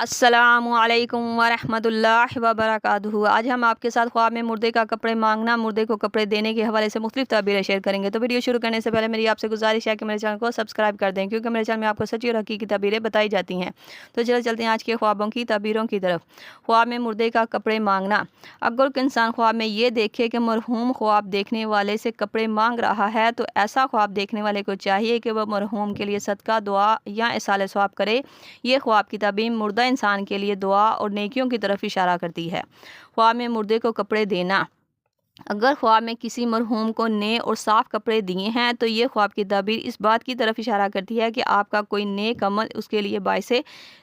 السلام علیکم ورحمۃ اللہ وبرکاتہ۔ آج ہم آپ کے ساتھ خواب میں مردے کا کپڑے مانگنا، مردے کو کپڑے دینے کے حوالے سے مختلف تعبیریں شیئر کریں گے۔ تو ویڈیو شروع کرنے سے پہلے میری آپ سے گزارش ہے کہ میرے چینل کو سبسکرائب کر دیں، کیونکہ میرے چینل میں آپ کو سچی اور حقیقی تعبیریں بتائی جاتی ہیں۔ تو چلو چلتے ہیں آج کے خوابوں کی تعبیروں کی طرف۔ خواب میں مردے کا کپڑے مانگنا۔ اگر انسان خواب میں یہ دیکھے کہ مرحوم خواب دیکھنے والے سے کپڑے مانگ رہا ہے، تو ایسا خواب دیکھنے والے کو چاہیے کہ وہ مرحوم کے لیے صدقہ، دعا یا اصال ثواب کرے۔ یہ خواب کی تعبیم مردہ انسان کے لیے دعا اور نیکیوں کی طرف اشارہ کرتی ہے۔ خواب میں مردے کو کپڑے دینا اگر خواب میں کسی مرحوم کو نئے اور صاف کپڑے دیے ہیں، تو یہ خواب کی تعبیر اس بات کی طرف اشارہ کرتی ہے کہ آپ کا کوئی نیک عمل اس کے لیے باعث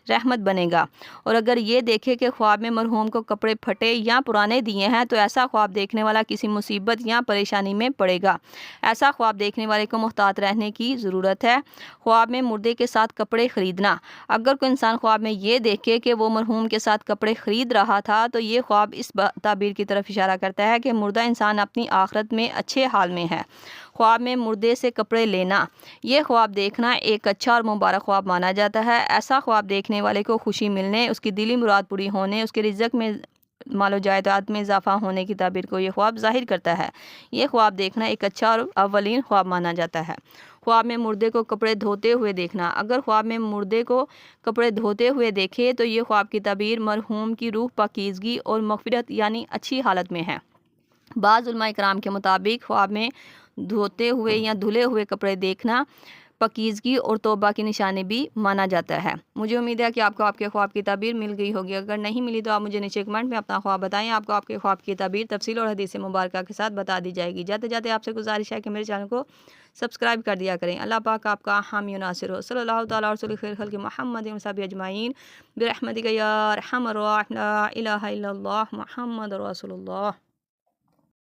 رحمت بنے گا۔ اور اگر یہ دیکھے کہ خواب میں مرحوم کو کپڑے پھٹے یا پرانے دیے ہیں، تو ایسا خواب دیکھنے والا کسی مصیبت یا پریشانی میں پڑے گا۔ ایسا خواب دیکھنے والے کو محتاط رہنے کی ضرورت ہے۔ خواب میں مردے کے ساتھ کپڑے خریدنا۔ اگر کوئی انسان خواب میں یہ دیکھے کہ وہ مرحوم کے ساتھ کپڑے خرید رہا تھا، تو یہ خواب اس تعبیر کی طرف اشارہ کرتا ہے کہ مردہ انسان اپنی آخرت میں اچھے حال میں ہے۔ خواب میں مردے سے کپڑے لینا، یہ خواب دیکھنا ایک اچھا اور مبارک خواب مانا جاتا ہے۔ ایسا خواب دیکھنے والے کو خوشی ملنے، اس کی دلی مراد پوری ہونے، اس کے رزق میں مال و جائیداد میں اضافہ ہونے کی تعبیر کو یہ خواب ظاہر کرتا ہے۔ یہ خواب دیکھنا ایک اچھا اور اولین خواب مانا جاتا ہے۔ خواب میں مردے کو کپڑے دھوتے ہوئے دیکھنا، اگر خواب میں مردے کو کپڑے دھوتے ہوئے دیکھے تو یہ خواب کی تعبیر مرحوم کی روح پاکیزگی اور مغفرت یعنی اچھی حالت میں ہے۔ بعض علماء اکرام کے مطابق خواب میں دھوتے ہوئے یا دھلے ہوئے کپڑے دیکھنا پکیزگی اور توبہ کی نشانی بھی مانا جاتا ہے۔ مجھے امید ہے کہ آپ کو آپ کے خواب کی تعبیر مل گئی ہوگی۔ اگر نہیں ملی تو آپ مجھے نیچے کمنٹ میں اپنا خواب بتائیں۔ آپ کو آپ کے خواب کی تعبیر تفصیل اور حدیث مبارکہ کے ساتھ بتا دی جائے گی۔ جاتے جاتے آپ سے گزارش ہے کہ میرے چینل کو سبسکرائب کر دیا کریں۔ اللہ پاک آپ کا حامی و ناصر ہو۔ صلی اللہ تعالیٰ رسول خیر خلق محمد صاحب اجمعین۔ برحمتک یا رحم الہ الا اللہ محمد رسول اللہ۔